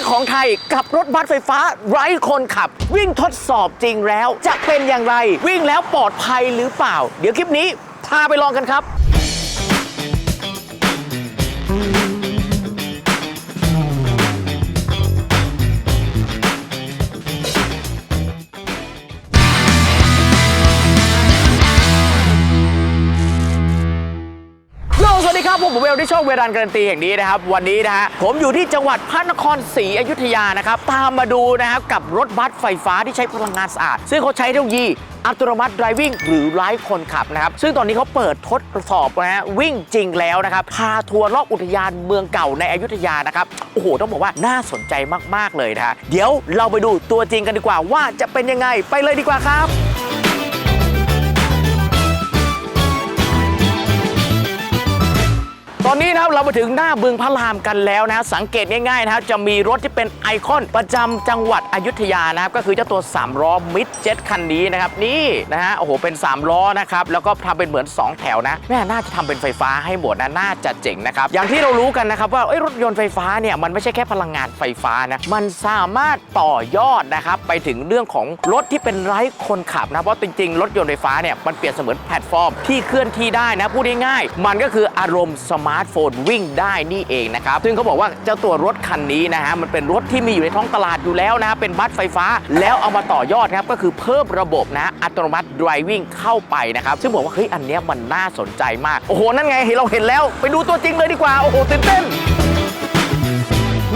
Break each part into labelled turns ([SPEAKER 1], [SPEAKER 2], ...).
[SPEAKER 1] กของไทยกับรถบัสไฟฟ้าไร้คนขับ วิ่งทดสอบจริงแล้ว จะเป็นอย่างไร วิ่งแล้วปลอดภัยหรือเปล่า เดี๋ยวคลิปนี้พาไปลองกันครับ มที่ชองเวรันการันตีแห่งนี้นะครับ วันนี้นะฮะผมอยู่ที่จังหวัดพระนครศรีอยุธยานะครับตามมาดูนะครับกับรถบัสไฟฟ้าที่ใช้พลังงานสะอาด ซึ่งเขาใช้เทคโนโลยีอัตโนมัติ driving หรือไร้คนขับนะครับ ซึ่งตอนนี้เขาเปิดทดสอบนะฮะวิ่งจริงแล้วนะครับ พาทัวร์รอบอุทยานเมืองเก่าในอยุธยานะครับ โอ้โห ต้องบอกว่าน่าสนใจมาก ๆ เลยนะฮะเดี๋ยวเราไปดูตัวจริงกันดีกว่าว่าจะเป็นยังไงไปเลยดีกว่าครับ ตอนนี้นะครับเรามาถึงหน้าบึงพระรามกันแล้วนะสังเกตง่ายๆนะครับจะมีรถที่เป็นไอคอนประจำจังหวัดอยุธยานะครับก็คือเจ้าตัว3ล้อมิดเจ็ตคันนี้นะครับนี่นะฮะโอ้โหเป็น3ล้อนะครับแล้วก็ทำเป็นเหมือน 2 แถวนะแม่น่าจะทำเป็นไฟฟ้าให้หมดนะน่าจะเจ๋งนะครับอย่างที่เรารู้กันนะครับว่า้รถยนต์ไฟฟ้าเนี่ยมันไม่ใช่แค่พลังงานไฟฟ้านะมันสามารถต่อยอดนะครับไปถึงเรื่องของรถที่เป็นไร้คนขับนะเพราะจริงๆ รถยนต์ไฟฟ้าเนี่ยมันเปรียบเสมือนแพลตฟอร์มที่เคลื่อนที่ได้นะพูดง่ายๆมันก็คืออารมณ์สมาร์ทโฟนวิ่งได้นี่เองนะครับ ซึ่งเขาบอกว่าเจ้าตัวรถคันนี้นะฮะมันเป็นรถที่มีอยู่ในท้องตลาดอยู่แล้วนะเป็นบัสไฟฟ้า แล้วเอามาต่อยอดครับก็คือเพิ่มระบบนะอัตโนมัติ driving เข้าไปนะครับ ซึ่งบอกว่าเฮ้ยอันเนี้ยมันน่าสนใจมาก โอ้โห นั่นไงเห็นเราเห็นแล้ว ไปดูตัวจริงเลยดีกว่า โอ้โหตื่นเต้น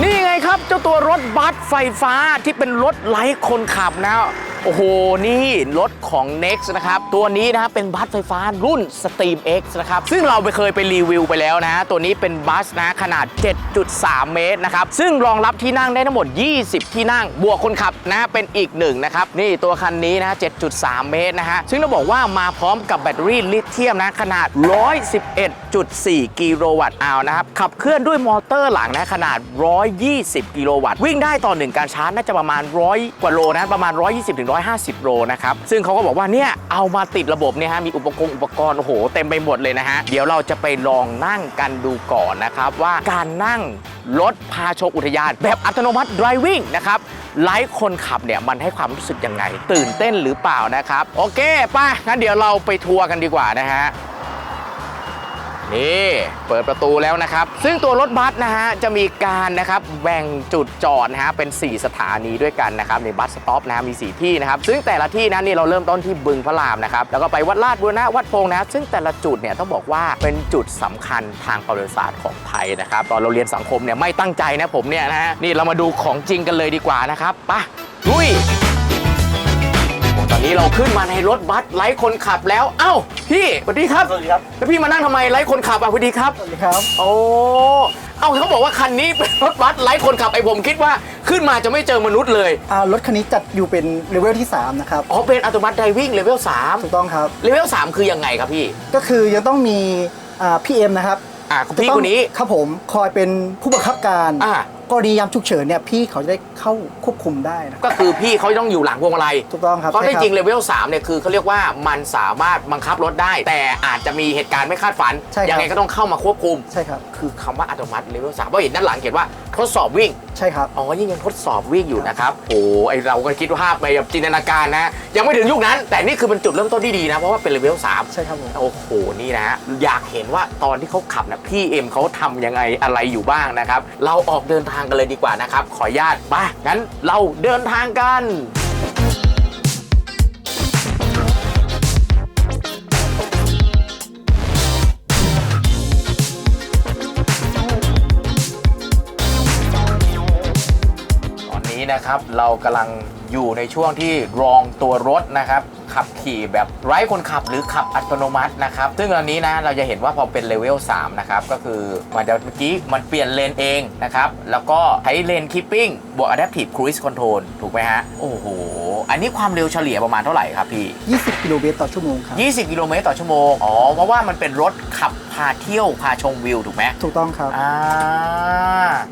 [SPEAKER 1] นี่ไงครับเจ้าตัวรถบัสไฟฟ้าที่เป็นรถไร้คนขับนะ โอ้โห นี่รถของ Next นะครับ ตัวนี้นะเป็นบัสไฟฟ้ารุ่น Steam X นะครับ ซึ่งเราไปเคยไปรีวิวไปแล้วนะ ตัวนี้เป็นบัสนะขนาด 7.3 เมตรนะครับ ซึ่งรองรับที่นั่งได้ทั้งหมด 20 ที่นั่ง บวกคนขับนะเป็นอีกหนึ่งนะครับ นี่ตัวคันนี้นะ 7.3 เมตรนะฮะ ซึ่งต้องบอกว่ามาพร้อมกับแบตเตอรี่ลิเธียมนะขนาด 111.4 กิโลวัตต์อาวนะครับ ขับเคลื่อนด้วยมอเตอร์หลังนะขนาด 120 กิโลวัตต์ วิ่งได้ต่อหนึ่งการชาร์จน่าจะประมาณ 100 กว่าโลนะประมาณ 120ถึง150 โลนะครับ ซึ่งเขาก็บอกว่าเนี่ยเอามาติดระบบเนี่ยฮะมีอุปกรณ์อุปกรณ์โอ้โหเต็มไปหมดเลยนะฮะเดี๋ยวเราจะไปลองนั่งกันดูก่อนนะครับว่าการนั่งรถพาชมอุทยานแบบอัตโนมัติ driving นะครับไลฟ์คนขับเนี่ยมันให้ความรู้สึกยังไง ตื่นเต้นหรือเปล่านะครับ โอเคไปงั้นเดี๋ยวเราไปทัวร์กันดีกว่านะฮะ นี่เปิดประตูแล้วนะครับ ซึ่งตัวรถบัสนะฮะจะมีการนะครับแบ่งจุดจอดนะฮะเป็น 4 สถานีด้วยกันนะครับในบัสสต็อปนะฮะมี 4 ที่นะครับ ซึ่งแต่ละที่นะนี่เราเริ่มต้นที่บึงพระรามนะครับแล้วก็ไปวัดลาดบุรณะวัดโพงนะซึ่งแต่ละจุดเนี่ยต้องบอกว่าเป็นจุดสำคัญทางประวัติศาสตร์ของไทยนะครับตอนเราเรียนสังคมเนี่ยไม่ตั้งใจนะผมเนี่ยนะฮะนี่เรามาดูของจริงกันเลยดีกว่านะครับปะลุย อนนี้เราขึ้นมาในรถบัสไร้คนขับแล้ว เอ้า พี่สวัสดีครับ
[SPEAKER 2] สวัสดีครับ
[SPEAKER 1] แล้วพี่มานั่งทำไมไร้คนขับอะสวัสดีครับ
[SPEAKER 2] สวัสดีครับ
[SPEAKER 1] โอ้เอ้าเขาบอกว่าคันนี้เป็นรถบัสไร้คนขับไอ้ผมคิดว่าขึ้นมาจะไม่เจอมนุษย์เลย
[SPEAKER 2] อ่ารถคันนี้จัดอยู่เป็นเลเวลที่ 3 นะครับ
[SPEAKER 1] อ๋อ เป็นอัตโนมัติไดวิ่งเลเวล
[SPEAKER 2] ถูกต้องครับ
[SPEAKER 1] 3เลเวล3คือยังไงครับพี่
[SPEAKER 2] ก็คือยังต้องมีอ่าพี่เอ็มนะครับ
[SPEAKER 1] อะพี่
[SPEAKER 2] จะต้อง
[SPEAKER 1] คนนี้
[SPEAKER 2] ครับผมคอยเป็นผู้บังคับการ
[SPEAKER 1] อ่า
[SPEAKER 2] กรณียามฉุกเฉินเนี่ยพี่เขาจะได้เข้าควบคุมได้นะ
[SPEAKER 1] ก็คือพี่เขาต้องอยู่หลังพวงมาลัย
[SPEAKER 2] ถูกต้องครับ
[SPEAKER 1] เพราะ
[SPEAKER 2] ใช่
[SPEAKER 1] ที่
[SPEAKER 2] คบ
[SPEAKER 1] จริงเลเวล3เนี่ยคือเขาเรียกว่ามันสามารถบังคับรถได้ แต่อาจจะมีเหตุการณ์ไม่คาดฝัน
[SPEAKER 2] ใช่ครับ
[SPEAKER 1] ยังไงก็ต้องเข้ามาควบคุม
[SPEAKER 2] ใช่ครับ
[SPEAKER 1] คือคำว่าอัตโนมัติเลเวล3เพราะเห็นด้านหลังเขียนว่าทดสอบวิ่ง
[SPEAKER 2] ใช่ครับ
[SPEAKER 1] อ๋อนี่ยังทดสอบวิ่งอยู่นะครับ โอ้ไอเราก็คิดว่าภาพไปแบบจินตนาการนะ ยังไม่ถึงยุคนั้น แต่นี่คือเป็นจุดเริ่มต้นที่ดีนะ เพราะว่าเป็นเลเวล3
[SPEAKER 2] ใช่ครับผม
[SPEAKER 1] โอ้โห นี่นะฮะอยากเห็นว่าตอนที่เขาขับนะพี่เอ็มเขาทำยังไงอะไรอยู่บ้างนะครับ เราออกเดินทางกันเลยดีกว่านะครับ ขออนุญาตไปงั้นเราเดินทางกันตอนนี้นะครับเรากำลังอยู่ในช่วงที่รองตัวรถนะครับ ขับขี่แบบไร้คนขับหรือขับอัตโนมัตินะครับ ซึ่งตอนนี้นะเราจะเห็นว่าพอเป็นเลเวล3นะครับ ก็คือมันจะเมื่อกี้มันเปลี่ยนเลนเองนะครับ แล้วก็ใช้เลนคิปปิ้งบวก Adaptive Cruise Control ถูกไหมฮะ โอ้โห อันนี้ความเร็วเฉลี่ยประมาณเท่าไหร่ครับพี่
[SPEAKER 2] 20 กิโลเมตรต่อชั่วโมงครับ
[SPEAKER 1] 20 กิโลเมตรต่อชั่วโมง อ๋อ เพราะว่ามันเป็นรถขับพาเที่ยวพาชมวิวถูกไหม
[SPEAKER 2] ถูกต้องครับ
[SPEAKER 1] อ่า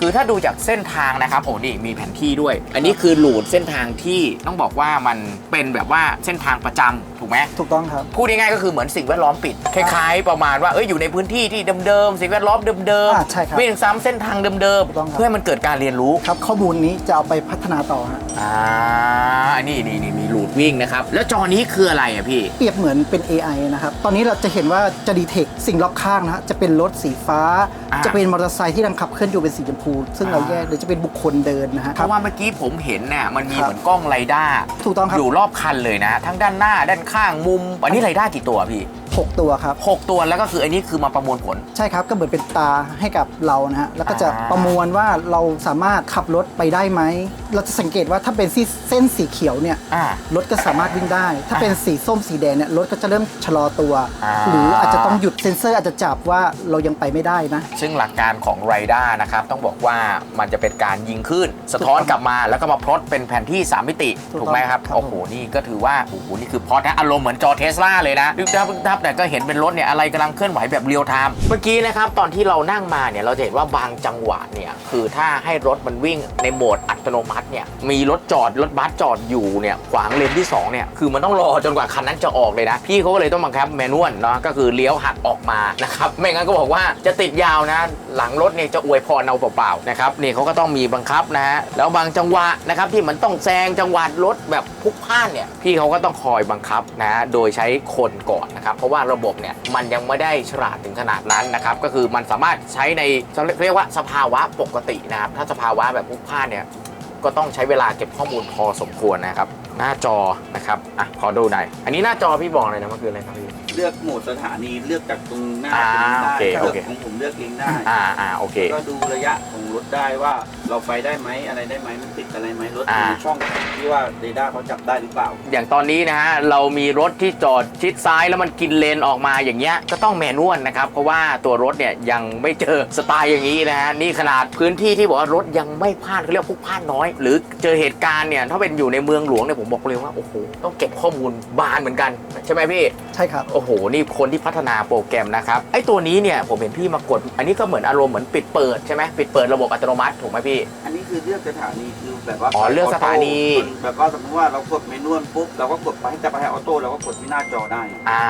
[SPEAKER 1] คือถ้าดูจากเส้นทางนะครับโอ้นี่มีแผนที่ด้วย อันนี้คือหลูดเส้นทางที่ต้องบอกว่ามันเป็นแบบว่าเส้นทางประจำถูกไหม
[SPEAKER 2] ถูกต้องครับ
[SPEAKER 1] พูดง่ายๆก็คือเหมือนสิ่งแวดล้อมปิดคล้ายๆประมาณว่าเอ้ยอยู่ในพื้นที่ที่เดิมๆสิ่งแวดล้อมเดิม
[SPEAKER 2] อ่าใช่ครับ
[SPEAKER 1] วิ่งซ้ำเส้นทางเดิม
[SPEAKER 2] ถูกต้องครับ
[SPEAKER 1] เพื่อให้มันเกิดการเรียนรู้
[SPEAKER 2] ครับ ข้อมูลนี้จะเอาไปพัฒนาต่อฮะ
[SPEAKER 1] อ่านี่นี่นี่มีหลูดวิ่งนะครับ แล้วจอนี้คืออะไรอะพี่
[SPEAKER 2] เปรียบเหมือนเป็น AI นะครับ ตอนนี้เราจะเห็นว่าจะดีเทคสิ่งรอบข้างนะฮะจะเป็นรถสีฟ้า
[SPEAKER 1] อ่า
[SPEAKER 2] จะเป็นมอเตอร์ไซค์ที่ดังขับเคลื่อนอยู่เป็นสีชมพู ซึ่งเรา
[SPEAKER 1] อ่า
[SPEAKER 2] แยกหรือจะเป็นบุคคลเดินนะฮะ
[SPEAKER 1] เพราะว่าเมื่อกี้ผมเห็นน่ะมันมี
[SPEAKER 2] ครับ
[SPEAKER 1] เหมือนกล้องไรด้า
[SPEAKER 2] ถูกต้องครับ
[SPEAKER 1] อยู่รอบคันเลยนะ ทั้งด้านหน้าด้านข้างมุม อันนี้ไรด้ากี่ตัวพี่
[SPEAKER 2] หกตัวครับ
[SPEAKER 1] หกตัวแล้วก็คืออันนี้คือมาประมวลผล
[SPEAKER 2] ใช่ครับก็เหมือนเป็นตาให้กับเรานะฮะแล้วก็จะ
[SPEAKER 1] อ่า
[SPEAKER 2] ประมวลว่าเราสามารถขับรถไปได้ไหม เราจะสังเกตว่าถ้าเป็นเส้นสีเขียวเนี่ย
[SPEAKER 1] อ่า
[SPEAKER 2] รถก็สามารถวิ่งได้ ถ้าเป็นสีส้มสีแดงเนี่ยรถก็จะเริ่มชะลอตัว
[SPEAKER 1] อ่า
[SPEAKER 2] หรืออาจจะต้องหยุดเซ็นเซอร์อาจจะจับว่าเรายังไปไม่ได้นะ
[SPEAKER 1] ซึ่งหลักการของไรด้านะครับ ต้องบอกว่ามันจะเป็นการยิงขึ้น สะท้อนกลับมาแล้วก็มาพลอตเป็นแผนที่ 3 มิติ
[SPEAKER 2] ถูกต้อง
[SPEAKER 1] ถูกไหมครับ
[SPEAKER 2] ครับ
[SPEAKER 1] โอ้โห นี่ก็ถือว่า โอ้โห นี่คือพลอตนะ อารมณ์เหมือนจอเทสลาเลยนะดึกดับดึกดับแต่ก็เห็นเป็นรถเนี่ยอะไรกำลังเคลื่อนไหวแบบเรียลไทม์เมื่อกี้นะครับตอนที่เรานั่งมาเนี่ยเราจะเห็นว่าบางจังหวะเนี่ยคือถ้าให้รถมันวิ่งในโหมดอัตโนมัติเนี่ยมีรถจอดรถบัสจอดอยู่เนี่ยขวางเลนที่2เนี่ยคือมันต้องรอจนกว่าคันนั้นจะออกเลยนะพี่เขาก็เลยต้องบังคับแมนนวลเนาะก็คือเลี้ยวหักออกมานะครับไม่งั้นก็บอกว่าจะติดยาวนะหลังรถเนี่ยจะอวยพรเอาเปล่าๆนะครับนี่เขาก็ต้องมีบังคับนะฮะแล้วบางจังหวะนะครับที่มันต้องแซงจังหวะรถแบบพุกพล่านเนี่ยพี่เขาก็ต้องคอยบังคับนะโดยใช้คนก่อนนะครับเพราะว่าระบบเนี่ยมันยังไม่ได้ฉลาดถึงขนาดนั้นนะครับก็คือมันสามารถใช้ในเรียกว่าสภาวะปกตินะครับถ้าสภาวะแบบพลุกพล่านเนี่ยก็ต้องใช้เวลาเก็บข้อมูลพอสมควรนะครับ หน้าจอนะครับอะขอดูหน่อยอันนี้หน้าจอพี่บอกเลยนะมันคืออะไรครับพี่
[SPEAKER 3] เลือกโหมดสถานีเลือกจากตรงหน้า
[SPEAKER 1] อ่า
[SPEAKER 3] ตรงนี้ได้
[SPEAKER 1] โอเค
[SPEAKER 3] เลื
[SPEAKER 1] โอ
[SPEAKER 3] อก
[SPEAKER 1] เค
[SPEAKER 3] ของผมเลือกเองได้
[SPEAKER 1] อ่าอ่าโอเค
[SPEAKER 3] ก็ดูระยะของรถได้ว่าเราไปได้ไหมอะไรได้ไหมมันติดอะไรไหมรถ
[SPEAKER 1] อ่า
[SPEAKER 3] มีช่องที่ว่าเรดาร์เขาจับได้หรือเปล่า
[SPEAKER 1] อย่างตอนนี้นะฮะเรามีรถที่จอดชิดซ้ายแล้วมันกินเลนออกมาอย่างเงี้ยก็ต้องแมนนวลนะครับเพราะว่าตัวรถเนี่ยยังไม่เจอสไตล์อย่างนี้นะฮะนี่ขนาดพื้นที่ที่บอกว่ารถยังไม่พลาดเขาเรียกว่าพลุกพลาดน้อย หรือเจอเหตุการณ์เนี่ยถ้าเป็นอยู่ในเมืองหลวงเนี่ยผมบอกเลยว่าโอ้โหต้องเก็บข้อมูลบานเหมือนกันใช่ไหมพี่
[SPEAKER 2] ใช่ครับ
[SPEAKER 1] โอ้โห นี่คนที่พัฒนาโปรแกรมนะครับ ไอ้ตัวนี้เนี่ยผมเห็นพี่มากด อันนี้ก็เหมือนอารมณ์เหมือนปิดเปิดใช่ไหมปิดเปิดระบบอัตโนมัติถูกไหมพี่
[SPEAKER 3] อันนี้คือเลือกสถานีคือแบบว่า
[SPEAKER 1] อ๋อเลือกสถานี
[SPEAKER 3] แบบว่าสมมติว่าเรากดเมนูปุ๊บเราก็กดไปจะไปให้ออโต้เราก็กดที่หน้าจอได้
[SPEAKER 1] อ่า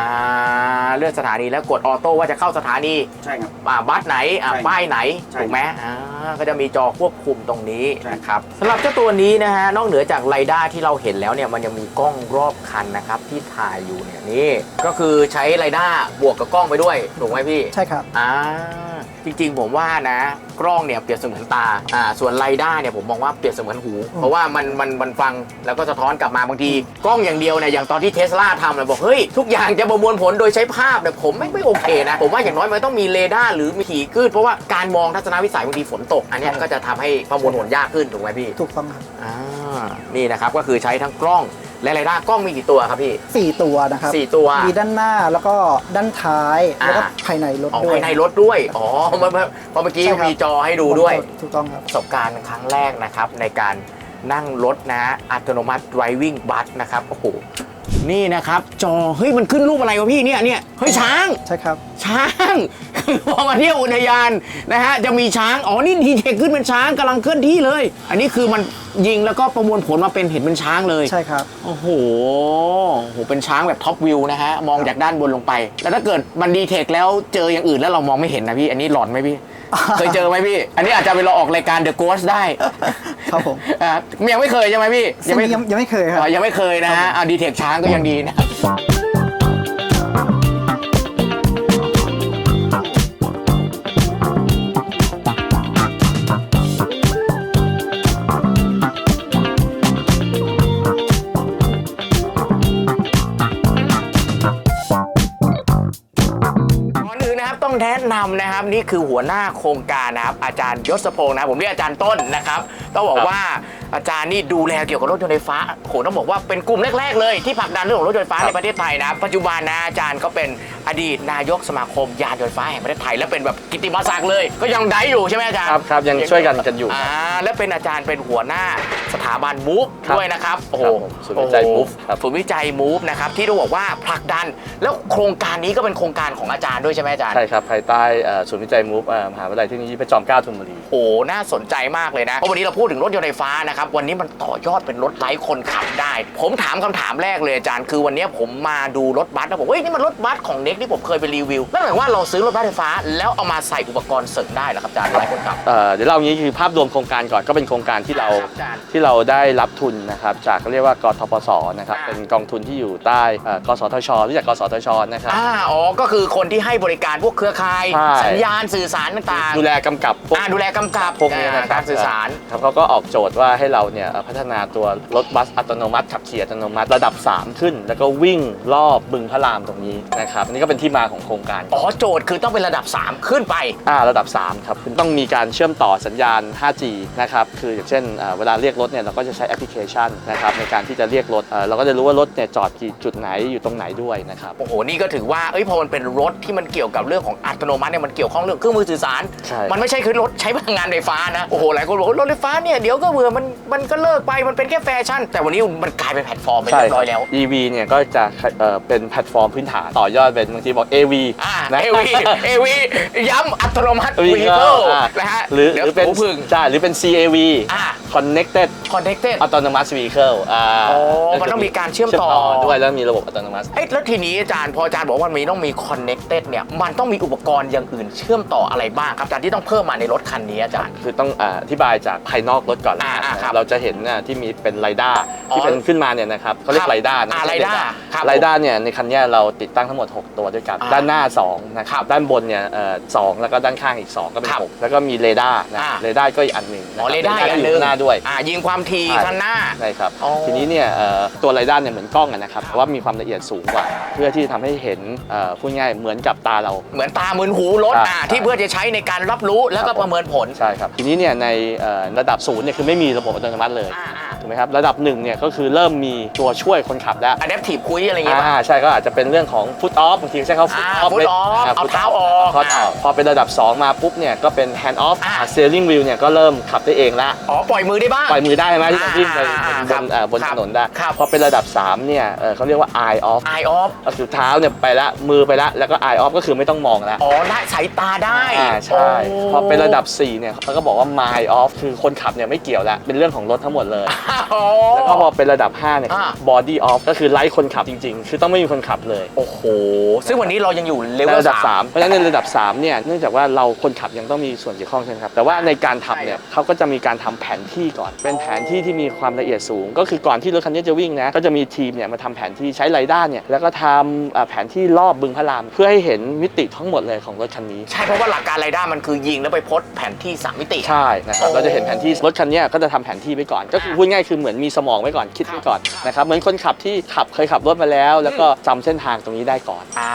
[SPEAKER 1] เลือกสถานีแล้วกดออโต้ว่าจะเข้าสถานี
[SPEAKER 3] ใช่ครับ
[SPEAKER 1] อ่าบัสไหนอ่า
[SPEAKER 3] ใช่
[SPEAKER 1] ป้ายไหน
[SPEAKER 3] ใช่
[SPEAKER 1] ถูกไหมอ่าก็จะมีจอควบคุมตรงนี้
[SPEAKER 3] ใช่
[SPEAKER 1] นะครับสำหรับเจ้าตัวนี้นะฮะนอกเหนือจากไรด้าที่เราเห็นแล้วเนี่ยมันยังมีกล้องรอบคันนะครับที่ถ่ายอยู่เนี่ยนี่ก็คือใช้ไรด้าบวกกับกล้องไปด้วยถูกไหมพี่
[SPEAKER 2] ใช่ครับ
[SPEAKER 1] อ่าจริงๆผมว่านะ กล้องเนี่ยเปรียบเสมือนตาอ่าส่วนไรด้าเนี่ยผมมองว่าเปรียบเสมือนหู เพราะว่ามันมันมันฟังแล้วก็สะท้อนกลับมาบางที กล้องอย่างเดียวเนี่ยอย่างตอนที่เทสลาทำเลยบอกเฮ้ยทุกอย่างจะประมวลผลโดยใช้ภาพเนี่ยผมไม่ไม่โอเคนะ ผมว่าอย่างน้อยมันต้องมีเรดาร์หรือมีขี่ขึ้นเพราะว่าการมองทัศนวิสัยบางทีฝนตก อันเนี้ยก็จะทำให้ประมวลผลยากขึ้นถูกไหมพี่
[SPEAKER 2] ถูกต้องครับ
[SPEAKER 1] อ่านี่นะครับก็คือใช้ทั้งกล้อง และเรดาร์กล้องมีกี่ตัวครับพี่
[SPEAKER 2] สี่ตัวนะครับ
[SPEAKER 1] สี่ตัว
[SPEAKER 2] มีด้านหน้าแล้วก็ด้านท้าย
[SPEAKER 1] อ่า
[SPEAKER 2] แล้วก็ภายในรถ
[SPEAKER 1] อ๋อ
[SPEAKER 2] ด้วย
[SPEAKER 1] ภายในรถด้วย อ๋อเมื่อเมื่อเพราะเมื่อกี้
[SPEAKER 2] ใช่ครับ
[SPEAKER 1] มีจอให้ดูด้วย
[SPEAKER 2] ถูกต้องครับ
[SPEAKER 1] ประสบการณ์ครั้งแรกนะครับ ในการนั่งรถนะอัตโนมัติ driving bus นะครับโอ้โหนี่นะครับ จอเฮ้ยมันขึ้นรูปอะไรวะพี่เนี่ยเนี่ยเฮ้ยช้าง
[SPEAKER 2] ใช่ครับ
[SPEAKER 1] ช้างพอมาเที่ยวอุทยานนะฮะจะมีช้าง อ๋อนี่ทีเทคขึ้นเป็นช้างกำลังเคลื่อนที่เลย อันนี้คือมัน ยิงแล้วก็ประมวลผลมาเป็นเห็นเป็นช้างเลย
[SPEAKER 2] ใช่ครับ
[SPEAKER 1] โอ้โหโอ้โห เป็นช้างแบบท็อปวิวนะฮะ มองจากด้านบนลงไป แล้วถ้าเกิดมันดีเทคแล้วเจออย่างอื่นแล้วเรามองไม่เห็นนะพี่ อันนี้หลอนไหมพี่ เคยเจอไหมพี่ อันนี้อาจจะไปเราออกรายการ The Ghost ได้
[SPEAKER 2] ครับผม
[SPEAKER 1] อ่ายังไม่เคยใช่ไหมพี่
[SPEAKER 2] ซึ่งยังยังไม่เคยครับ
[SPEAKER 1] อ่ายังไม่เคยนะฮะอ่าดีเทคช้างก็ยังดีนะ ต้องแนะนำนะครับนี่คือหัวหน้าโครงการนะครับอาจารย์ยศพงศ์นะผมเรียกอาจารย์ต้นนะครับต้องบอกว่า อาจารย์นี่ดูแลเกี่ยวกับรถยนต์ไฟฟ้าโหต้องบอกว่าเป็นกลุ่มแรกๆเลยที่ผลักดันเรื่องของรถยนต์ไฟฟ้าในประเทศไทยนะครับปัจจุบันนะอาจารย์ก็เป็นอดีตนายกสมาคมยานยนต์ไฟฟ้าแห่งประเทศไทย และเป็นแบบกิตติมศักดิ์เลย ก็ยังได้อยู่ใช่ไหมอาจารย์
[SPEAKER 4] ครับครับยังช่วยกันกันอยู่
[SPEAKER 1] อ่าและเป็นอาจารย์เป็นหัวหน้าสถาบันมูฟ
[SPEAKER 4] ครับ
[SPEAKER 1] ด้วยนะครับโอ้โห
[SPEAKER 4] ครับผมศูนย์วิจัย
[SPEAKER 1] โอ้โห
[SPEAKER 4] MOVE ครับ
[SPEAKER 1] ศูนย์วิจัยมูฟนะครับที่ต้องบอกว่าผลักดัน แล้วโครงการนี้ก็เป็นโครงการของอาจารย์ด้วยใช่ไหมอาจารย์
[SPEAKER 4] ใช่ครับภายใต้เอ่อศูนย์วิจัยมูฟมหาวิทยาลัยเทคโนโลยีพระจอมเกล้าธนบุรี
[SPEAKER 1] โอ้น่าสนใจมากเลยนะเพราะวันนี้เราพูดถึงรถยนต์ไฟฟ้านะครับวันนี้มันต่อยอดเป็นรถไร้คนขับได้ ผมถามคำถามแรกเลยอาจารย์คือวันนี้ผมมาดูรถบัสแล้วผมเฮ้ยนี่มันรถบัสของเน็กที่ผมเคยไปรีวิวนั่นหมายว่าเราซื้อรถบัสไฟฟ้า แล้วเอามาใส่อุปกรณ์เสริมได้เหรอครับอาจารย์ไร้คนขับ
[SPEAKER 4] เอ่อเดี๋ยวเล่าอย่างนี้คือภาพรวมโครงการก่อนก็เป็นโครงการที่เรา
[SPEAKER 1] ครับอาจารย์
[SPEAKER 4] ที่เราได้รับทุนนะครับจากเขาเรียกว่ากทปสนะครับ
[SPEAKER 1] อ่า
[SPEAKER 4] เป็นกองทุนที่อยู่ใต้เอ่อกสทชรู้จักกสทชนะครับ
[SPEAKER 1] อ่าอ๋อก็คือคนที่ให้บริการพวกเครือข่าย
[SPEAKER 4] ใช่
[SPEAKER 1] สัญญาณสื่อสารต่างๆ
[SPEAKER 4] ดูแลกำกับพวก
[SPEAKER 1] อ่าดูแลกำกับ
[SPEAKER 4] พวกนี้นะค
[SPEAKER 1] กา
[SPEAKER 4] รับ
[SPEAKER 1] รสื่อสาร
[SPEAKER 4] ครับเขาก็ออกโจทย์ว่าให้เราเนี่ยเอ่อพัฒนาตัวรถบัสอัตโนมัติขับขี่อัตโนมัติระดับ 3 ขึ้น แล้วก็วิ่งรอบบึงพระรามตรงนี้นะครับอันนี้ก็เป็นที่มาของโครงการ
[SPEAKER 1] อ๋อโจทย์คือต้องเป็นระดับ 3 ขึ้นไป
[SPEAKER 4] อ่าระดับ 3 ครับคุณต้องมีการเชื่อมต่อสัญญาณ 5G นะครับคืออย่างเช่นเอ่อเวลาเรียกรถเนี่ยเราก็จะใช้แอปพลิเคชันนะครับในการที่จะเรียกรถเอ่อเราก็จะรู้ว่ารถเนี่ยจอดกี่จุดไหนอยู่ตรงไหนด้วยนะครับ
[SPEAKER 1] โอ้โหนี่ก็ถือว่าเอ้ยพอมันเป็นรถที่มันเกี่ยวกับเรื่องของอัตโนมัติเนี่ยมันเกี่ยวข้องเรื่องเครื่องมือสื่อสาร
[SPEAKER 4] ใช่
[SPEAKER 1] มันไม่ใช่คือรถใช้พลังงานไฟฟ้านะโอ้โหหลายคนบอกว่ารถไฟฟ้าเนี่ยเดี๋ยวก็เบื่อมัน มันก็เลิกไปมันเป็นแค่แฟชั่น แต่วันนี้มันกลายเป็นแพลตฟอร์มไป
[SPEAKER 4] ใช่
[SPEAKER 1] เรียบร้อยแล้ว
[SPEAKER 4] EV เนี่ยก็จะเอ่อเป็นแพลตฟอร์มพื้นฐานต่อยอดเป็นบางทีบอก AV
[SPEAKER 1] อ่า
[SPEAKER 4] นะ
[SPEAKER 1] เอวีเอวีย้ำอัตโนมัติ
[SPEAKER 4] AV
[SPEAKER 1] วีเคิล
[SPEAKER 4] อ่า
[SPEAKER 1] นะฮะ
[SPEAKER 4] หรือ
[SPEAKER 1] ดี๋ยว
[SPEAKER 4] หรือเป็น
[SPEAKER 1] หูพึ่ง
[SPEAKER 4] ใช่หรือเป็น CAV
[SPEAKER 1] อ่า
[SPEAKER 4] Connected
[SPEAKER 1] connected
[SPEAKER 4] Autonomous Vehicle อ่า
[SPEAKER 1] อ๋อมันต้องมีการเชื่อมต่อ
[SPEAKER 4] ด้วยแล้วมีระบบอัตโนมัติ
[SPEAKER 1] เอ้ยแล้วทีนี้อาจารย์พออาจารย์บอกว่ามันมีต้องมี connected เนี่ยมันต้องมีอุปกรณ์อย่างอื่นเชื่อมต่ออะไรบ้างครับอาจารย์ที่ต้องเพิ่มมาในรถคันนี้อาจารย์
[SPEAKER 4] คือต้องอ่าอธิบายจากภายนอกรถก่อน
[SPEAKER 1] อ่าอ่า
[SPEAKER 4] นะครับเราจะเห็นน่ะที่มีเป็นไรด้า
[SPEAKER 1] อ๋อ
[SPEAKER 4] ที่เป็นขึ้นมาเนี่ยนะครับเขาเรีย
[SPEAKER 1] ครั
[SPEAKER 4] ก
[SPEAKER 1] บ
[SPEAKER 4] ไรด้านะ
[SPEAKER 1] อ่า radar ครับ
[SPEAKER 4] ไรด้าเนี่ยในคันเนี้ยเราติดตั้งทั้งหมด 6 ตัวด้วยกัน
[SPEAKER 1] อ่า
[SPEAKER 4] ด้านหน้า2นะครับด้านบนเนี่ยเอ่อสองแล้วก็ด้านข้างอีก 2 ก็เป็น
[SPEAKER 1] ครับ
[SPEAKER 4] หกแล้วก็มีเรดาร์นะ
[SPEAKER 1] อ่า
[SPEAKER 4] เรดาร์ก็อีกอันหนึ่งนะ
[SPEAKER 1] อ๋อ
[SPEAKER 4] คบ
[SPEAKER 1] เรดาร์อีกอันห
[SPEAKER 4] อ
[SPEAKER 1] นึ่ง
[SPEAKER 4] ยู่ข้างหน้าด้วย
[SPEAKER 1] อ่ายิงความถี่
[SPEAKER 4] ใช่
[SPEAKER 1] ข้างหน้า
[SPEAKER 4] ใช่ครับ
[SPEAKER 1] อ๋อ
[SPEAKER 4] ทีนี้เนี่ยเอ่อตัวไรด้าเนี่ยเหมือนกล้องอะนะครับเพราะว่ามีความละเอียดสูงกว่า เพื่อที่ทำให้เห็นเอ่อพูดง่ายเหมือนกับตาเรา
[SPEAKER 1] เหมือนตาเหมือนหูรถ
[SPEAKER 4] ครับ
[SPEAKER 1] อ่าที่เพื่อจะใช้ในการรับรู้แล้วก็ประเมินผล
[SPEAKER 4] ใช่ครับทีนี้เนี่ยในเอ่อระดับศูนย์เนี่ยคือไม่มีระบบอัตโนมัติเลย
[SPEAKER 1] อ่าอ่า
[SPEAKER 4] ถูกไหมครับระดับหนึ่งเนี่ยก็คือเริ่มมีตัวช่วยคนขับแล้ว
[SPEAKER 1] adaptive คุยอะไรอย่างเงี้ย
[SPEAKER 4] อ่าใช่ก็อาจจะเป็นเรื่องของฟุตออฟบางทีใช้เขาฟุต
[SPEAKER 1] อ่า
[SPEAKER 4] ออฟ
[SPEAKER 1] foot off เอาเท้าออก
[SPEAKER 4] พอพอเป็นระดับ 2 มาปุ๊บเนี่ยก็เป็นแฮนด์ออฟ
[SPEAKER 1] อ่า
[SPEAKER 4] เซลลิงวิวเนี่ยก็เริ่มขับได้เองแล้ว
[SPEAKER 1] อ๋อ ปล่อยมือได้บ้าง
[SPEAKER 4] ปล่อยมือได้ไหมที่จะวิ่งไป
[SPEAKER 1] อ่า
[SPEAKER 4] บนเอ่อบน
[SPEAKER 1] ครั
[SPEAKER 4] ถ
[SPEAKER 1] บ
[SPEAKER 4] นนได้
[SPEAKER 1] ครับ
[SPEAKER 4] พอเป็นระดับ 3 เนี่ยเอ่อเขาเรียกว่า eye off
[SPEAKER 1] eye off
[SPEAKER 4] ก็คือเท้าเนี่ยไปละมือไปละแล้วก็ eye off ก็คือไม่ต้องมองแล้ว
[SPEAKER 1] อ๋อละสายตาได้
[SPEAKER 4] อ่าใช่
[SPEAKER 1] โพ
[SPEAKER 4] อเป็นระดับ 4 เนี่ยเขาก็บอกว่า mind off คือคนขับเนี่ยไม่เกี่ยวแล้วเป็นเรื่องของรถทั้งหมดเลย
[SPEAKER 1] อ๋อ
[SPEAKER 4] แล้วก็พอเป็นระดับ 5 เนี่ย
[SPEAKER 1] อ่า
[SPEAKER 4] body off ก็คือไร้คนขับจริง ๆ คือต้องไม่มีคนขับเลย
[SPEAKER 1] โอ้โห ซึ่งวันนี้เรายังอยู่เลเว
[SPEAKER 4] ใน
[SPEAKER 1] ล
[SPEAKER 4] ระดับ
[SPEAKER 1] สาม
[SPEAKER 4] 3 เพราะฉะนั้นในระดับ 3 เนี่ย เนื่องจากว่าเราคนขับยังต้องมีส่วนเกี่ยวข้องใช่ไหมครับ แต่ว่าในการทำเนี่ยเขาก็จะมีการทำแผนที่ก่อน เป็นแผนที่ที่มีความละเอียดสูง ก็คือก่อนที่รถคันนี้จะวิ่งนะ ก็จะมีทีมเนี่ยมาทำแผนที่ใช้ไรด้าเนี่ย แล้วก็ทำอ่าแผนที่รอบบึงพระราม เพื่อให้เห็นมิติทั้งหมดเลยของรถคันนี้
[SPEAKER 1] ใช่เพราะว่าหลักการไรด้ามันคือยิงแล้วไปโพสต์แผนที่สามมิติ
[SPEAKER 4] ใช่นะครับ
[SPEAKER 1] โอ้
[SPEAKER 4] เราจะเห็นแผนที่รถคันเนี้ยก็จะทำแผนที่ไว้ก่อน ก็คือพูดง่ายคือเหมือนมีสมองไว้ก่อนคิดไว้ก่อนนะครับเหมือนคนขับที่ขับเคยขับรถมาแล้ว แล้วก็จำเส้นทางตรงนี้ได้ก่อน
[SPEAKER 1] อ่า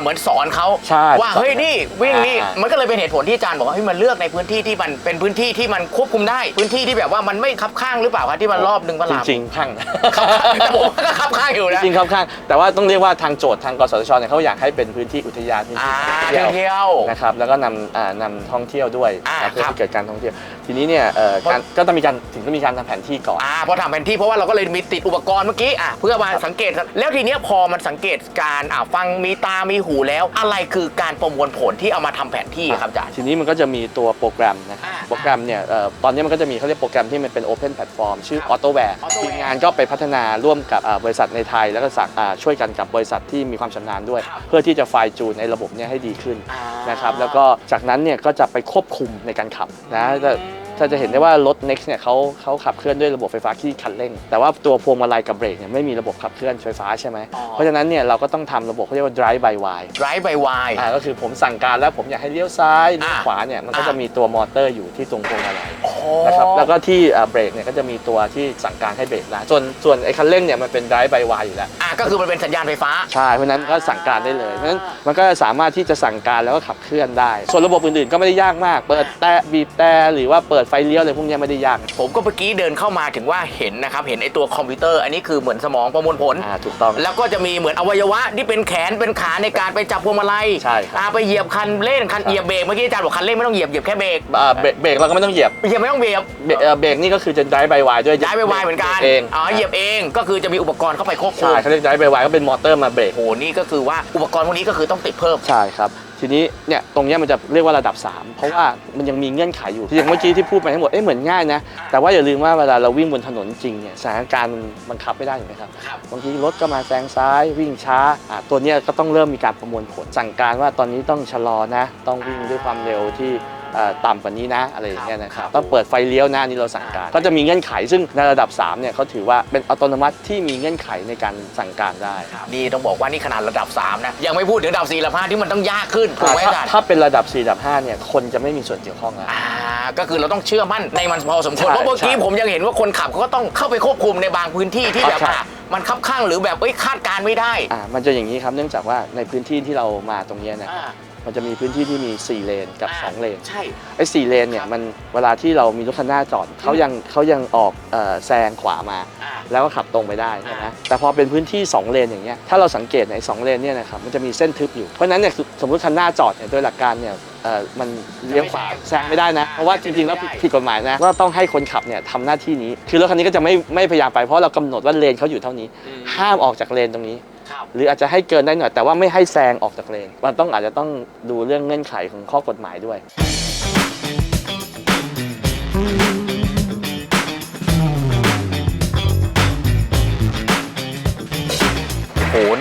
[SPEAKER 1] เหมือนสอนเขา
[SPEAKER 4] ใช่
[SPEAKER 1] ว่าเฮ้ยนี่วิ่งนี่
[SPEAKER 4] อ่ามั
[SPEAKER 1] มันก็เลยเป็นเหตุผลที่อาจารย์บอกว่าเฮ้ยมันเลือกในพื้นที่ที่มันเป็นพื้นที่ที่มันควบคุมได้ พื้นที่ที่แบบว่ามันไม่คับข้างหรือเปล่าครับที่มันรอบหนึ่งพระ
[SPEAKER 4] จ
[SPEAKER 1] ราม
[SPEAKER 4] ริงๆข้างนะ
[SPEAKER 1] ครับแต่ผมว่าก็คับข้างอยู่นะ
[SPEAKER 4] จริงๆครับข้างแต่ว่าต้องเรียกว่าทางโจทย์ทางกสทชเนี่ยเขาอยากให้เป็นพื้นที่อุทยานพื้น
[SPEAKER 1] อ่า
[SPEAKER 4] ที่ท่อง
[SPEAKER 1] เที่
[SPEAKER 4] เที่ยว
[SPEAKER 1] ยว
[SPEAKER 4] นะครับแล้วก็นำอ่านำท่องเที่ยวด้วย
[SPEAKER 1] อ่า
[SPEAKER 4] นะเพื่อ
[SPEAKER 1] ครับ
[SPEAKER 4] ให้เกิดการท่องเที่ยว ทีนี้เนี่ยเอ่อการก็ต้องมีการถึงต้องมีการทำแผนที่ก่อน
[SPEAKER 1] อ่าพอทำแผนที่เพราะว่าเราก็เลยมีติดอุปกรณ์เมื่อกี้อะเพื่อมาสังเกต แล้วทีเนี้ยพอมันสังเกตการอ่าฟังมีตามีหูแล้ว อะไรคือการประมวลผลที่เอามาทำแผนที่ครับอาจารย์
[SPEAKER 4] ทีนี้มันก็จะมีตัวโปรแกรมนะครับ
[SPEAKER 1] อ่า
[SPEAKER 4] โปรแกรมเนี่ยเอ่อตอนนี้มันก็จะมีเขาเรียกโปรแกรมที่มันเป็น Open Platform ชื่อ
[SPEAKER 1] ครับ
[SPEAKER 4] AutoWare
[SPEAKER 1] AutoWare
[SPEAKER 4] ทีมงานก็ไปพัฒนาร่วมกับอ่าบริษัทในไทย แล้วก็สั่งอ่าช่วยกันกับบริษัทที่มีความชำนาญด้วย
[SPEAKER 1] ครับ
[SPEAKER 4] เพื่อที่จะไฟล์จูนในระบบเนี่ยให้ดีขึ้น
[SPEAKER 1] อ่า
[SPEAKER 4] นะครับแล้วก็จากนั้นเนี่ยก็จะไปควบคุมในการขับนะแต่ ถ้าจะเห็นได้ว่ารถ Next เนี่ยเขาเขาขับเคลื่อนด้วยระบบไฟฟ้าที่คันเร่ง แต่ว่าตัวพวงมาลัยกับเบรกเนี่ยไม่มีระบบขับเคลื่อนไฟฟ้าใช่ไหม
[SPEAKER 1] อ๋อ
[SPEAKER 4] เพราะฉะนั้นเนี่ยเราก็ต้องทำระบบเขาเรียกว่า drive by wire
[SPEAKER 1] ไรใบวาย
[SPEAKER 4] อ่าก็คือผมสั่งการแล้วผมอยากให้เลี้ยวซ้ายเลี้ยว
[SPEAKER 1] อ่า
[SPEAKER 4] ขวาเนี่ยมันก็
[SPEAKER 1] อ่า
[SPEAKER 4] จะมีตัวมอเตอร์อยู่ที่ตรงพวงมาลัย นะครับแล้วก็ที่อ่าเบรกเนี่ยก็จะมีตัวที่สั่งการให้เบรกได้ส่วนส่วนไอ้คันเร่งเนี่ยมันเป็น drive by wire อยู่แล้ว
[SPEAKER 1] อะก็คือมันเป็นสัญญาณไฟฟ้า
[SPEAKER 4] ใช่เพราะฉะนั้นก็สั่งการได้เลยเพราะฉะนั้นมันก็สามารถที่จะสั่งการแล้วก็ขับเคลื่อนได้ ส่วนระบบอื่นๆก็ไม่ได้ยากมาก เปิดแต่บีบแต่หรือว่าเปิดไฟเลี้ยวอะไรพวกเนี้ยไม่ได้ยาก
[SPEAKER 1] ผมก็เมื่อกี้เดินเข้ามาถึงว่าเห็นนะครับ เห็นไอ้ตัวคอมพิวเตอร์ อันนี้คือเหมือนสมองประมวลผล
[SPEAKER 4] อ่าถูกต้อง
[SPEAKER 1] แล้วก็จะมีเหมือนอวัยวะที่เป็นแขนเป็นขาในการไปจับพวงมาลัย
[SPEAKER 4] ใช่ครับ
[SPEAKER 1] อ่าไปเหยียบคันเร่งคันเหยียบเบรกเมื่อกี้อาจารย์บอกคันเร่งไม่ต้องเหยียบเหยียบแค่เบรก
[SPEAKER 4] อ่าเบรกเบรกเราก็ไม่ต้องเหยียบ
[SPEAKER 1] เหยียบไม่ต้องเหยียบ
[SPEAKER 4] เบรกเอ่อเบรกนี่ก็คือจะได้ใบวายด้วย
[SPEAKER 1] ย้ายไปวายเหมือนกัน
[SPEAKER 4] เอง
[SPEAKER 1] อ๋อเหยียบเองก็คือจะมีอุปกรณ์เข้าไปควบคุ
[SPEAKER 4] ใช่
[SPEAKER 1] ม
[SPEAKER 4] เขาเรียกได้ใบวายก็เป็นมอเตอร์มาเบรก
[SPEAKER 1] โอ้โหนี่ก็คือว่าอุปกรณ์พวกนี้ก็คือต้องติดเพิ่ม
[SPEAKER 4] ใช่ครับ ทีนี้เนี่ยตรงเนี้ยมันจะเรียกว่าระดับ 3 เพราะว่ามันยังมีเงื่อนไขอยู่ที่อย่างเมื่อกี้ที่พูดไปทั้งหมดเอ๊ะเหมือนง่ายนะแต่ว่าอย่าลืมว่าเวลาเราวิ่งบนถนนจริงเนี่ยสถานการณ์มันบังคับไม่ได้ถูกไหมครับ
[SPEAKER 1] ครับ
[SPEAKER 4] บางทีรถก็มาแซงซ้ายวิ่งช้าอะตัวเนี้ยก็ต้องเริ่มมีการประมวลผลสั่งการว่าตอนนี้ต้องชะลอนะ ต้องวิ่งด้วยความเร็วที่เอ่อ ต่ำกว่านี้นะอะไรอย่างเงี้ยนะครับต้องเปิดไฟเลี้ยวนะอันนี่เราสั่งการ ก็จะมีเงื่อนไขซึ่งในระดับ3เนี่ยเขาถือว่าเป็นอัตโนมัติที่มีเงื่อนไขในการสั่งการได้
[SPEAKER 1] นี่ต้องบอกว่านี่ขนาดระดับ 3 นะ ยังไม่พูดถึงระดับ4ระดับ5ที่มันต้องยากขึ้นถูกไหมอาจารย์
[SPEAKER 4] ถ้าเป็นระดับ4ระดับ5เนี่ยคนจะไม่มีส่วนเกี่ยวข้องแล้ว
[SPEAKER 1] อ่าก็คือเราต้องเชื่อมั่นในมันพอสมควร
[SPEAKER 4] ใช่
[SPEAKER 1] เพราะเมื่อกี้
[SPEAKER 4] ใช่
[SPEAKER 1] ผมยังเห็นว่าคนขับเขาก็ต้องเข้าไปควบคุมในบางพื้นที่ที่แบบ
[SPEAKER 4] ใช่
[SPEAKER 1] ว่ามันคับข้างหรือแบบเอ้ยคาดการณ์ไม่ได้
[SPEAKER 4] อ่ามันจะอย่างนี้ครับเนื่องจากว่าในพื้นที่ที่เรามาตรงเนี้ยนะ
[SPEAKER 1] อ่า
[SPEAKER 4] มันจะมีพื้นที่ที่มี 4 เลนกับ
[SPEAKER 1] อ่า
[SPEAKER 4] 2เลน
[SPEAKER 1] ใช่
[SPEAKER 4] ไอ้สเลนเนี่ยมันเวลาที่เรามีรถคันหน้าจอดเขายังเขายังออกเอ่อแซงขวามา
[SPEAKER 1] อ่า
[SPEAKER 4] แล้วก็ขับตรงไปได้ใช่ไหม
[SPEAKER 1] อ่า
[SPEAKER 4] แต่พอเป็นพื้นที่ 2 เลนอย่างเงี้ยถ้าเราสังเกตในสองเลนเนี่ยนะครับมันจะมีเส้นทึบอยู่เพราะฉะนั้นเนี่ยสมมติคันหน้าจอดเนี่ยโดยหลักการเนี่ยเอ่อ มันเลี้ยวขวาแซงไม่ได้นะ เพราะว่าจริงๆแล้วผิดผิดกฎหมายนะว่าต้องให้คนขับเนี่ยทำหน้าที่นี้ คือรถคันนี้ก็จะไม่ไม่พยายามไปเพราะเรากำหนดว่าเลนเขาอยู่เท่านี้ ห้ามออกจากเลนตรงนี้
[SPEAKER 1] ครับ
[SPEAKER 4] หรืออาจจะให้เกินได้หน่อยแต่ว่าไม่ให้แซงออกจากเลนมันต้องอาจจะต้องดูเรื่องเงื่อนไขของข้อกฎหมายด้วย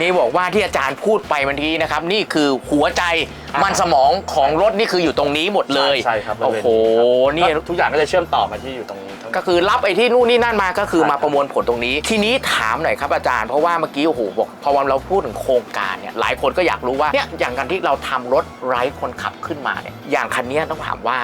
[SPEAKER 1] นี่บอกว่าที่อาจารย์พูดไปเมื่อกี้นะครับ นี่คือหัวใจ
[SPEAKER 4] อ่ามั
[SPEAKER 1] มันสมองของรถนี่คืออยู่ตรงนี้หมดเลย
[SPEAKER 4] ใช่ครับ
[SPEAKER 1] โอ้โห
[SPEAKER 4] นี่
[SPEAKER 1] นี่
[SPEAKER 4] ทุกอย่างก็จะเชื่อมต่อมาที่อยู่ตรงนี้ทั้งหมด
[SPEAKER 1] ก็คือรับไอ้ที่นู่นนี่นั่นมาก็คือ
[SPEAKER 4] ใช่
[SPEAKER 1] มาประมวลผลตรงนี้ ทีนี้ถามหน่อยครับอาจารย์เพราะว่าเมื่อกี้โอ้โหบอกพอวันเราพูดถึงโครงการเนี่ยหลายคนก็อยากรู้ว่าเนี่ยอย่างการที่เราทำรถไร้คนขับขึ้นมาเนี่ยอย่างคันเนี้ยต้องถามว่า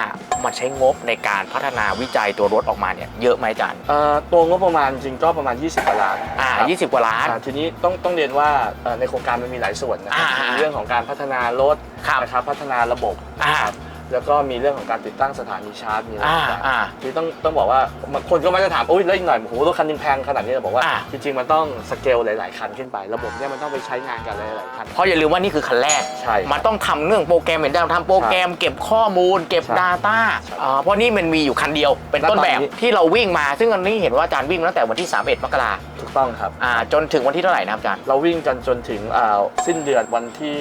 [SPEAKER 1] มันใช้งบในการพัฒนาวิจัยตัวรถออกมาเนี่ยเยอะไหมอาจารย์
[SPEAKER 4] เอ่อตัวงบประมาณจริงก็ประมาณ 20กว่าล้าน
[SPEAKER 1] อ่า
[SPEAKER 4] ครับ
[SPEAKER 1] 20กว่าล้าน
[SPEAKER 4] อ่าทีนี้ต้องต้องเรียนว่าเอ่อในโครงการมันมีหลายส่วนนะครับ
[SPEAKER 1] อ่ามี
[SPEAKER 4] มีเรื่องของการพัฒนารถ
[SPEAKER 1] ครับ
[SPEAKER 4] นะครับพัฒนาระบบ
[SPEAKER 1] อ่า
[SPEAKER 4] นะครับ แล้วก็มีเรื่องของการติดตั้งสถานีชาร์จมีอะไร
[SPEAKER 1] อ่า
[SPEAKER 4] ต่าง
[SPEAKER 1] อ่า
[SPEAKER 4] ๆคือต้องต้องบอกว่าบางคนก็มักจะถามโอ้ยแล้วอีกหน่อยโอ้โหรถคันหนึงแพงขนาดนี้เราบอกว่า
[SPEAKER 1] อ่า
[SPEAKER 4] จริง ๆ มันต้องสเกลหลาย ๆ คันขึ้นไประบบเนี่ยมันต้องไปใช้งานกันหลายๆคัน
[SPEAKER 1] เพราะอย่าลืมว่านี่คือคันแรก
[SPEAKER 4] ใช่
[SPEAKER 1] มันต้องทำเรื่องโปรแกรมเหมือนเดิมทำโปรแกรมเก็บข้อมูล เก็บ
[SPEAKER 4] ใช่
[SPEAKER 1] Data
[SPEAKER 4] ใช่
[SPEAKER 1] อ่าเพราะนี่มันมีอยู่คันเดียวเป็นต้นแบบ
[SPEAKER 4] ณตอนนี้
[SPEAKER 1] ที่เราวิ่งมา ซึ่งอันนี้เห็นว่าอาจารย์วิ่งมาตั้งแต่วันที่ 31 มกรา
[SPEAKER 4] ถูกต้องครับ
[SPEAKER 1] อ่าจนถึงวันที่เท่าไหร่นะครับอาจารย์
[SPEAKER 4] เราวิ่งกันจนถึงอ่าสิ้นเดือนวันที่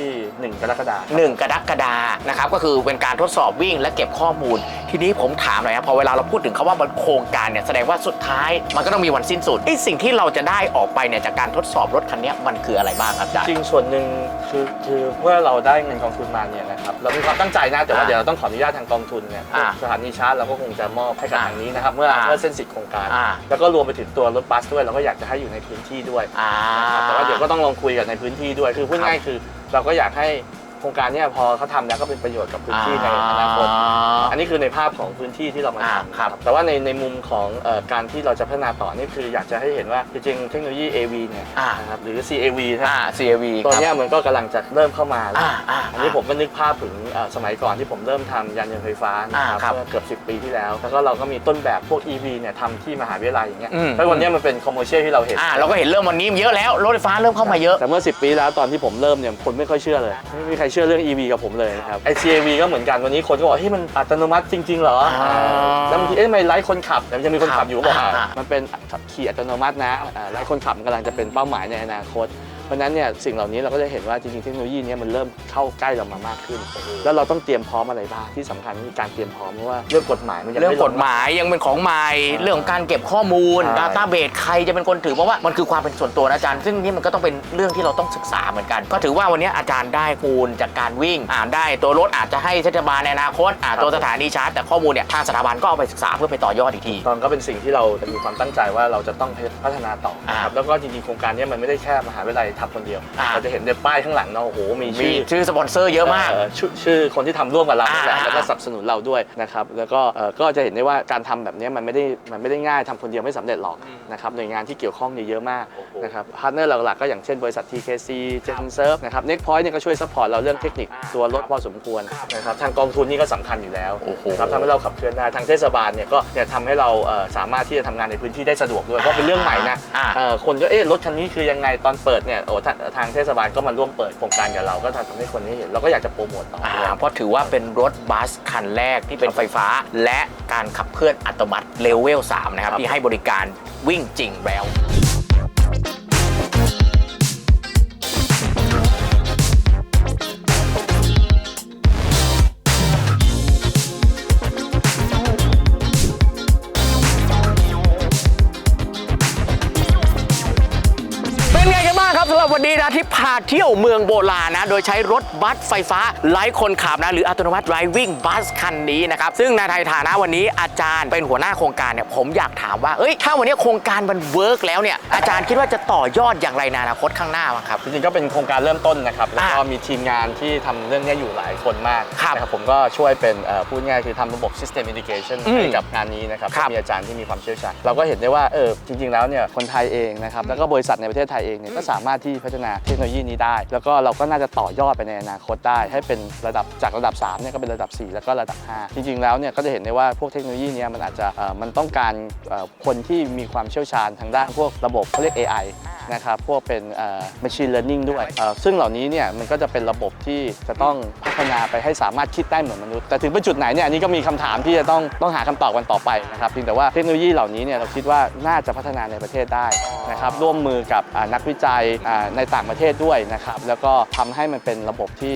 [SPEAKER 4] 1 กรกฎาคม
[SPEAKER 1] หนึ่งกรกฎานะครับก็คือเป็นการทดสอบวิ่งและเก็บข้อมูล ทีนี้ผมถามหน่อยครับพอเวลาเราพูดถึงคาว่ามันโครงการเนี่ยแสดงว่าสุดท้าย มันก็ต้องมีวันสิ้นสุดไอ้สิ่งที่เราจะได้ออกไปเนี่ยจากการทดสอบรถคันเนี้ยมันคืออะไรบ้างครับอาจารย์
[SPEAKER 4] จริงส่วนหนึ่งคือคือเมื่อเราได้เงินกองทุนมาเนี่ยนะครับเรามีความตั้งใจนะแต่ว่า
[SPEAKER 1] อ่า
[SPEAKER 4] เดี๋ยวเราต้องขออนุญาตทางกองทุนเนี่ย
[SPEAKER 1] อ่า
[SPEAKER 4] สถานีชาร์จเราก็คงจะมอบให้กับ
[SPEAKER 1] อ่า
[SPEAKER 4] ทางนี้นะครับเมื่อ
[SPEAKER 1] อ่า
[SPEAKER 4] เมื่อเส้นสิทธิ์โครงการ
[SPEAKER 1] อ่า
[SPEAKER 4] แล้วก็รวมไปถึงตัวรถบัสด้วยเราก็อยากจะให้อยู่ในพื้นที่ด้วย
[SPEAKER 1] อ่า
[SPEAKER 4] นะครับแต่ว่าเดี๋ยวก็ต้องลองคุยกันในพื้นที่ด้วย คือพูดง่ายๆคือ เราก็อยากให้โครงการเนี่ยพอเขาทำแล้วก็เป็นประโยชน์กับพื้นที่ในอนาคต อันนี้คือในภาพของพื้นที่ที่เรามา
[SPEAKER 1] อ่า
[SPEAKER 4] ทำ
[SPEAKER 1] ครับ
[SPEAKER 4] แต่ว่าในในมุมของเอ่อการที่เราจะพัฒนาต่อนี่คืออยากจะให้เห็นว่าจริงๆเทคโนโลยี AV เนี่ย
[SPEAKER 1] อ่า
[SPEAKER 4] นะครับหรือ CAV ใช่ไหม
[SPEAKER 1] อ่า CAV
[SPEAKER 4] ตัวเนี้ยมันก็กำลังจะเริ่มเข้ามาแล้ว
[SPEAKER 1] อ่าอ่า
[SPEAKER 4] อันนี้ผมก็นึกภาพถึงเอ่อสมัยก่อนที่ผมเริ่มทำยานยนต์ไฟฟ้านะครับ
[SPEAKER 1] อ่าครับ
[SPEAKER 4] เมื่อเกือบ 10 ปีที่แล้ว แล้วก็เราก็มีต้นแบบพวก EV เนี่ยทำที่มหาวิทยาลัยอย่างเงี้ย
[SPEAKER 1] อืม
[SPEAKER 4] แล้ววันเนี้ยมันเป็นคอมเมอร์เชียลที่เราเห็น
[SPEAKER 1] อ่าเราก็เห็นเริ่มวันนี้เยอะแล้วรถไฟฟ้าเริ่มเข้ามาเยอะ
[SPEAKER 4] แต่เมื่อ 10 ปีแล้วตอนที่ผมเริ่มเนี่ยคนไม่ค่อยเชื่อเลยไม่มีใครเชื่อเรื่อง EV กับผมเลยนะครับ ไอ CAV ก็เหมือนกันวันนี้คนก็บอกเฮ้ยมันอัตโนมัติจริง ๆ เหรอ
[SPEAKER 1] อ่า
[SPEAKER 4] แล้วบางทีเอ๊ะทำไมไร้คนขับแต่ยังมีคนขับอยู่ก็บอก
[SPEAKER 1] อ่า
[SPEAKER 4] อ่ามันเป็นขับขี่อัตโนมัตินะอ่าไร้คนขับมันกำลังจะเป็นเป้าหมายในอนาคต เพราะฉะนั้นเนี่ยสิ่งเหล่านี้เราก็จะเห็นว่าจริงๆเทคโนโลยีเนี้มันเริ่มเข้าใกล้เรามามากขึ้น แล้วเราต้องเตรียมพร้อมอะไรบ้างที่สำคัญคือการเตรียมพร้อมเพราะว่าเรื่องกฎหมายมันยัง
[SPEAKER 1] เรื่อง
[SPEAKER 4] ไม่ล
[SPEAKER 1] กฎหมายยังเป็นของใหม่
[SPEAKER 4] อ่า
[SPEAKER 1] เรื่องของการเก็บข้อมูล
[SPEAKER 4] ใช่
[SPEAKER 1] Data b a s e ใครจะเป็นคนถือเพราะว่ามันคือความเป็นส่วนตัวนะอาจารย์ ซึ่งนี่มันก็ต้องเป็นเรื่องที่เราต้องศึกษาเหมือนกัน ก็ถือว่าวันนี้อาจารย์ได้ข้อมูลจากการวิ่ง อ่านได้ตัวรถอาจจะให้เทศบาลในอนาคตอ่าตัวสถานีชาร์จแต่ข้อมูลเนี่ยทางสถาบันก็เอาไปศึกษาเพื่อไปต่อยอดอีกที
[SPEAKER 4] ตอนก็เป็นสิ่งที่เรามีความตั้งใจว่าเราจะต้องพัฒนาต่อนะครับ
[SPEAKER 1] อ่า
[SPEAKER 4] แล้วก็จริงๆโครงการเนี้มันไม่ได้แค่มหาวิทยาลัยทำคนเดียว
[SPEAKER 1] อ่า
[SPEAKER 4] เราจะเห็นในป้ายข้างหลังเนาะโอ้โหมี
[SPEAKER 1] มี
[SPEAKER 4] ชื่อ
[SPEAKER 1] ชื่อสปอนเซอร์เยอะมาก
[SPEAKER 4] ชื่อชื่อคนที่ทำร่วมกับเรานี่แหละ
[SPEAKER 1] อ่า
[SPEAKER 4] แล้วก็สนับสนุนเราด้วยนะครับแล้วก็เอ่อก็จะเห็นได้ว่าการทำแบบนี้มันไม่ได้มันไม่ได้ง่ายทำคนเดียวไม่สำเร็จหรอกนะครับหน่วยงานที่เกี่ยวข้องเนี่ยเยอะมากนะครับพาร์ทเนอร์หลักๆก็อย่างเช่นบริษัท TKC g e n s e r v นะครับ Neckpoint เนี่ยก็ช่วยซัพพอร์ตเราเรื่องเทคนิคตัวรถพอสมควรนะครับทางกองทุนนี่ก็สำคัญอยู่แล้ว
[SPEAKER 1] โอ้โห
[SPEAKER 4] นะครับทำให้เราขับเคลื่อนได้ทางเทศบาลเนี่ยก็เนี่ยทำให้เราเอ่อสามารถที่จะทำงานในพื้นที่ได้สะดวกด้วยเพราะเป็นเรื่องใหม่นะ
[SPEAKER 1] อ่า
[SPEAKER 4] เอ่อคนก็เอ๊ะรถคันนี้คือยังไงตอนเปิดเนี่ยโอ้ทางทางเทศบาลก็มาร่วมเปิดโครงการกับเรา ก็ทำให้คนได้เห็นเราก็อยากจะโปรโมทต่อ
[SPEAKER 1] อ่า
[SPEAKER 4] ด้วย
[SPEAKER 1] เพราะถือว่าเป็นรถบัสคันแรกที่เป็นไฟฟ้า และการขับเคลื่อนอัตโนมัติเลเวล3นะครับ
[SPEAKER 4] ครับ
[SPEAKER 1] ที่ให้บริการวิ่งจริงแล้ว วัสดีนนี้นะที่พาเที่ยวเมืองโบราณนะ โดยใช้รถบัสไฟฟ้าไร้คนขับนะ หรืออัตโนมัติ driving bus คันนี้นะครับ ซึ่งในฐานะวันนี้อาจารย์เป็นหัวหน้าโครงการเนี่ยผมอยากถามว่า เอ้ย ถ้าวันนี้โครงการมันเวิร์กแล้วเนี่ย อาจารย์คิดว่าจะต่อยอดอย่างไรในอนาคตข้างหน้าบ้างครับ
[SPEAKER 4] จริงๆก็เป็นโครงการเริ่มต้นนะครับ แล้วก็
[SPEAKER 1] อ่า
[SPEAKER 4] มีทีมงานที่ทำเรื่องเนี้ยอยู่หลายคนมาก
[SPEAKER 1] ครับ
[SPEAKER 4] นะครับผมก็ช่วยเป็นเอ่อพูดง่ายคือทำระบบ System Integration
[SPEAKER 1] อืม
[SPEAKER 4] ให้กับงานนี้นะครับ
[SPEAKER 1] ครับ
[SPEAKER 4] มีอาจารย์ที่มีความเชี่ยวชาญเราก็เห็นได้ว่าเออจริง ๆ แล้วเนี่ยคนไทยเองนะครับแล้วก็บริษัทในประเทศไทยเองเนี่ยก็สามารถที่พัฒนาเทคโนโลยีนี้ได้ แล้วก็เราก็น่าจะต่อยอดไปในอนาคตได้ ให้เป็นระดับจากระดับ3เนี่ยก็เป็นระดับ 4 แล้วก็ระดับ 5 จริง ๆ แล้วเนี่ยก็จะเห็นได้ว่าพวกเทคโนโลยีนี้มันอาจจะมันต้องการคนที่มีความเชี่ยวชาญทางด้านพวกระบบเขาเรียก AI นะครับพวกเป็น machine learning ด้วย ซึ่งเหล่านี้เนี่ยมันก็จะเป็นระบบที่จะต้องพัฒนาไปให้สามารถคิดได้เหมือนมนุษย์ แต่ถึงเป็นจุดไหนเนี่ยอันนี้ก็มีคำถามที่จะต้องต้องหาคำตอบกันต่อไปนะครับเพียงแต่ว่าเทคโนโลยีเหล่านี้เนี่ยเราคิดว่าน่าจะพัฒนาในประเทศได้นะครับร่วมมือกับนักวิจัยในต่างประเทศด้วยนะครับ แล้วก็ทำให้มันเป็นระบบที่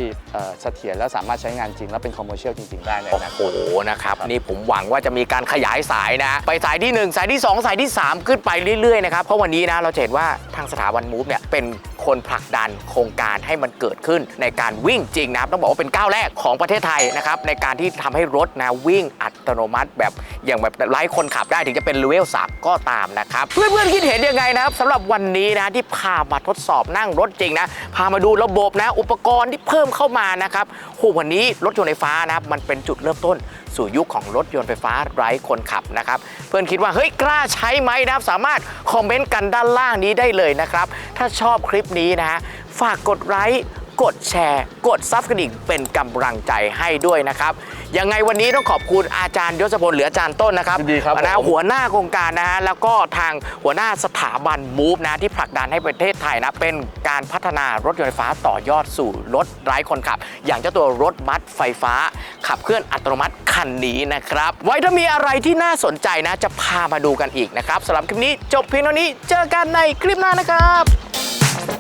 [SPEAKER 4] เสถียรและสามารถใช้งานจริง และเป็นคอมเมอร์เชียลจริง ๆ ได้ในอนาค
[SPEAKER 1] โอ้โหนะครับนี่ผมหวังว่าจะมีการขยายสายนะไปสายที่ 1 สายที่ 2 สายที่ 3 ขึ้นไปเรื่อยๆนะครับเพราะวันนี้นะเราจะเห็นว่าทางสถาบันมูฟเนี่ยเป็น คนผลักดันโครงการให้มันเกิดขึ้นในการวิ่งจริงนะครับต้องบอกว่าเป็นก้าวแรกของประเทศไทยนะครับในการที่ทำให้รถนะวิ่งอัตโนมัติ แบบอย่างแบบไร้คนขับได้ถึงจะเป็นเลเวล3ก็ตามนะครับเพื่อนๆคิดเห็นยังไงนะครับสำหรับวันนี้นะที่พามาทดสอบนั่งรถจริงนะพามาดูระบบนะอุปกรณ์ที่เพิ่มเข้ามานะครับโหวันนี้รถยนต์ไฟฟ้านะครับมันเป็นจุดเริ่มต้น สู่ยุคของรถยนต์ไฟฟ้าไร้คนขับนะครับ เพื่อนคิดว่าเฮ้ยกล้าใช้ไหมนะครับ สามารถคอมเมนต์กันด้านล่างนี้ได้เลยนะครับ ถ้าชอบคลิปนี้นะฮะฝากกดไลค์ กดแชร์ กดซับกระดิ่งเป็นกำลังใจให้ด้วยนะครับ ยังไงวันนี้ต้องขอบคุณอาจารย์ยศพลหรืออาจารย์ต้นนะครับ
[SPEAKER 4] ยินดีครับ
[SPEAKER 1] นะ
[SPEAKER 4] ผม
[SPEAKER 1] หัวหน้าโครงการนะฮะแล้วก็ทางหัวหน้าสถาบันมูฟนะที่ผลักดันให้ประเทศไทยนะเป็นการพัฒนารถยนต์ไฟฟ้าต่อยอดสู่รถไร้คนขับ อย่างเจ้าตัวรถบัสไฟฟ้า ขับเคลื่อนอัตโนมัติคันนี้นะครับ ไว้ถ้ามีอะไรที่น่าสนใจนะจะพามาดูกันอีกนะครับสำหรับคลิปนี้จบเพียงเท่านี้เจอกันในคลิปหน้านะครับ